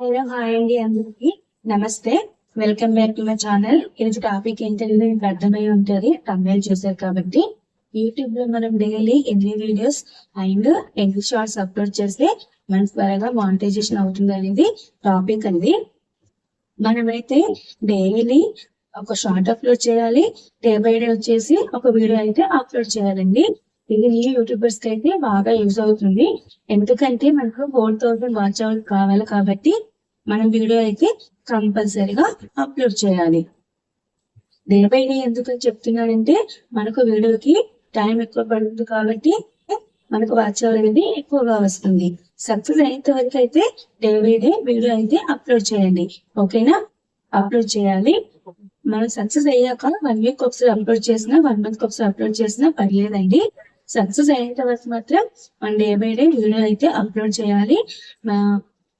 Hello hi అండి అందరికి నమస్తే welcome back to my channel ఈరోజు టాపిక్ ఏంటంటే మీకు అర్థమై ఉంటుంది. తమిళ చూసారు కాబట్టి. యూట్యూబ్లో మనం డైలీ ఎన్ని వీడియోస్ అండ్ ఎన్ని షార్ట్స్ అప్లోడ్ చేస్తే మన త్వరగా మానిటైజేషన్ అవుతుంది అనేది టాపిక్ అండి. మనమైతే డైలీ ఒక షార్ట్ అప్లోడ్ చేయాలి. డే బై డే వచ్చేసి ఒక వీడియో అయితే అప్లోడ్ చేయాలండి. ఇది న్యూ యూట్యూబర్స్కి అయితే బాగా యూజ్ అవుతుంది. ఎందుకంటే మనకు ఫోర్ థౌసండ్ వాచ్ అవర్ కావాలి కాబట్టి మనం వీడియో అయితే కంపల్సరీగా అప్లోడ్ చేయాలి. దేనిపైన ఎందుకు చెప్తున్నానంటే మనకు వీడియోకి టైం ఎక్కువ పడుతుంది కాబట్టి మనకు వాచ్ అవర్ అనేది ఎక్కువగా వస్తుంది. సక్సెస్ అయినంత వరకు అయితే డే బై డే వీడియో అయితే అప్లోడ్ చేయండి. ఓకేనా? అప్లోడ్ చేయాలి. మనం సక్సెస్ అయ్యాక వన్ వీక్ ఒకసారి అప్లోడ్ చేసినా వన్ మంత్ ఒకసారి అప్లోడ్ చేసినా పర్లేదండి. సక్సెస్ అయిన తర్వాత మాత్రం మనం డే బై డే వీడియో అయితే అప్లోడ్ చేయాలి.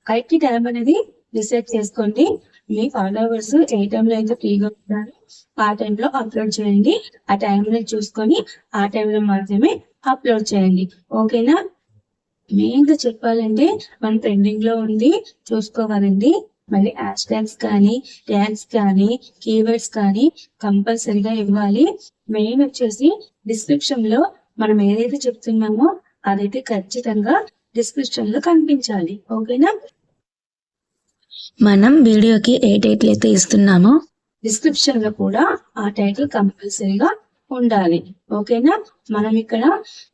కరెక్ట్ టైం అనేది డిసైడ్ చేసుకోండి. మీ ఫాలోవర్స్ ఏ టైంలో అయితే ఫ్రీగా ఉంటారు ఆ టైంలో అప్లోడ్ చేయండి. ఆ టైంలో చూసుకొని ఆ టైంలో మాత్రమే అప్లోడ్ చేయండి. ఓకేనా మెయిన్గా చెప్పాలంటే మన ట్రెండింగ్లో ఉంది చూసుకోవాలండి. మళ్ళీ హ్యాష్ ట్యాగ్స్ కానీ ట్యాగ్స్ కానీ కీవర్డ్స్ కానీ కంపల్సరిగా ఇవ్వాలి. మెయిన్ వచ్చేసి డిస్క్రిప్షన్లో మనం ఏదైతే చెప్తున్నామో అదైతే ఖచ్చితంగా డిస్క్రిప్షన్లో కనిపించాలి. ఓకేనా? మనం వీడియోకి ఏ టైటిల్ అయితే ఇస్తున్నామో డిస్క్రిప్షన్లో కూడా ఆ టైటిల్ కంపల్సరీగా ఉండాలి. ఓకేనా? మనం ఇక్కడ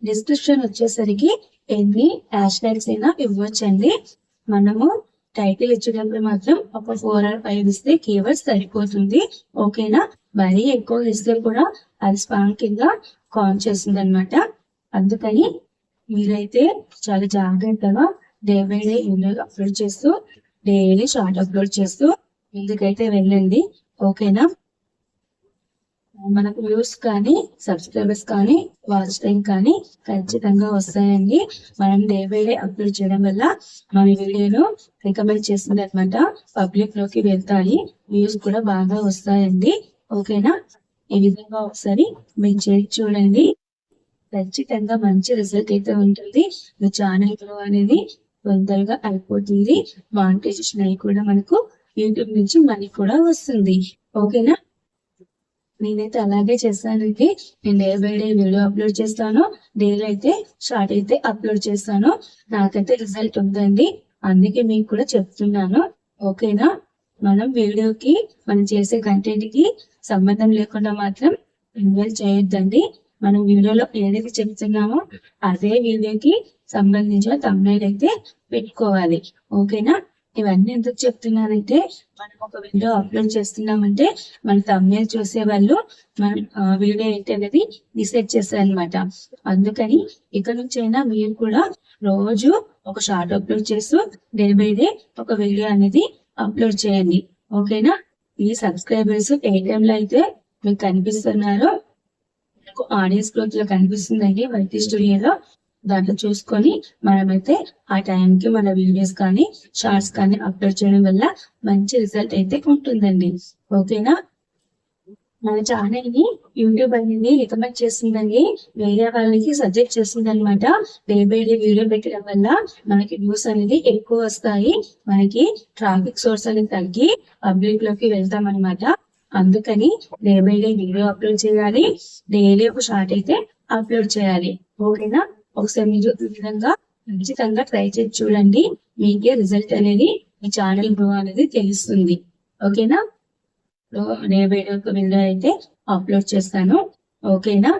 డిస్క్రిప్షన్ వచ్చేసరికి ఎన్ని హ్యాష్ ట్యాగ్స్ అయినా ఇవ్వచ్చండి. మనము టైటిల్ ఇచ్చేటప్పుడు మాత్రం ఒక ఫోర్ ఆర్ ఫైవ్ ఇస్తే కీవర్డ్స్ సరిపోతుంది. ఓకేనా? మరీ ఎక్కువ ఇస్తే కూడా అది స్పాన్ కింద కాల్ చేస్తుంది అనమాట అందుకని మీరైతే చాలా జాగ్రత్తగా day by day video upload చేస్తూ డైలీ షార్ట్ అప్లోడ్ చేస్తూ ముందుకైతే వెళ్ళండి. ఓకేనా? మనకు వ్యూస్ కానీ సబ్స్క్రైబర్స్ కానీ వాచ్ టైం కానీ ఖచ్చితంగా వస్తాయండి. మనం డే బై డే అప్లోడ్ చేయడం వల్ల మన వీడియోను రికమెండ్ చేస్తుంది అనమాట పబ్లిక్లోకి వెళ్తాయి. వ్యూస్ కూడా బాగా వస్తాయండి. ఓకేనా? ఈ విధంగా ఒకసారి మీరు చేసి చూడండి. ఖచ్చితంగా మంచి రిజల్ట్ అయితే ఉంటుంది. మీ ఛానల్ గ్రో అనేది తొందరగా అయిపోతుంది. మానిటైజేషన్ అయి కూడా మనకు యూట్యూబ్ నుంచి మనీ కూడా వస్తుంది. ఓకేనా? నేనైతే అలాగే చేస్తానండి నేను day by day video upload చేస్తాను. డైలీ అయితే షార్ట్ అయితే అప్లోడ్ చేస్తాను. నాకైతే రిజల్ట్ ఉందండి. అందుకే మీకు కూడా చెప్తున్నాను. ఓకేనా? మనం వీడియోకి మనం చేసే కంటెంట్కి సంబంధం లేకుండా మాత్రం ఇన్వాల్వ్ చేయొద్దండి. మనం వీడియోలో ఏదైతే చెప్తున్నామో అదే వీడియోకి సంబంధించిన తమ్నైల్ అయితే పెట్టుకోవాలి. ఓకేనా? ఇవన్నీ ఎందుకు చెప్తున్నానంటే మనం ఒక వీడియో అప్లోడ్ చేస్తున్నామంటే మన తమ్నేల్ చూసే వాళ్ళు మన వీడియో ఏంటి అనేది డిసైడ్ చేస్తారనమాట అందుకని ఇక్కడ నుంచైనా మీరు కూడా రోజు ఒక షార్ట్ అప్లోడ్ చేస్తూ డే బై డే ఒక వీడియో అనేది అప్లోడ్ చేయండి. ఓకేనా? ఈ సబ్స్క్రైబర్స్ ఏ టైంలో అయితే మీకు కనిపిస్తున్నారో. మీకు ఆడియన్స్ గ్రోత్లో కనిపిస్తుందండి వైటీ స్టూడియోలో దాంట్లో చూసుకొని మనమైతే ఆ టైంకి మన వీడియోస్ కానీ షార్ట్స్ కానీ అప్లోడ్ చేయడం వల్ల మంచి రిజల్ట్ అయితే ఉంటుందండి. ఓకేనా? మన ఛానల్ని యూట్యూబ్ అనేది రికమెండ్ చేస్తుందండి. వేరే వాళ్ళకి సజెస్ట్ చేస్తుంది అనమాట డే బై డే వీడియో పెట్టడం వల్ల మనకి వ్యూస్ అనేది ఎక్కువ వస్తాయి. మనకి ట్రాఫిక్ సోర్స్ అనేది తగ్గి పబ్లిక్లోకి వెళ్తాం అనమాట అందుకని day by day video upload చేయాలి. డైలీ ఒక షార్ట్ అయితే అప్లోడ్ చేయాలి. ఓకేనా? ఒకసారి మీరు ఈ విధంగా ఖచ్చితంగా ట్రై చేసి చూడండి. మీకే రిజల్ట్ అనేది మీ ఛానల్ గ్రో అనేది తెలుస్తుంది. ఓకేనా? నేను బై ఒక వీడియో అయితే అప్లోడ్ చేస్తాను. ఓకేనా?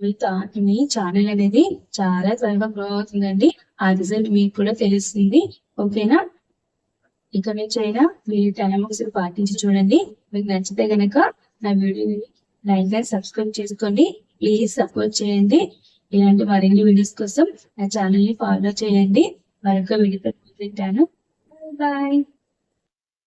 మీ మీ ఛానల్ అనేది చాలా త్వరగా గ్రో అవుతుందండి. ఆ రిజల్ట్ మీకు కూడా తెలుస్తుంది. ఓకేనా? ఇక నుంచి అయినా మీరు టైం ఒకసారి పాటించి చూడండి. మీకు నచ్చితే గనక నా వీడియోని లైక్ అండ్ సబ్స్క్రైబ్ చేసుకోండి. ప్లీజ్ సపోర్ట్ చేయండి. ఇలాంటి మరిన్ని వీడియోస్ కోసం నా ఛానల్ని ఫాలో చేయండి. మరొక వీడియో పెట్టాను బాయ్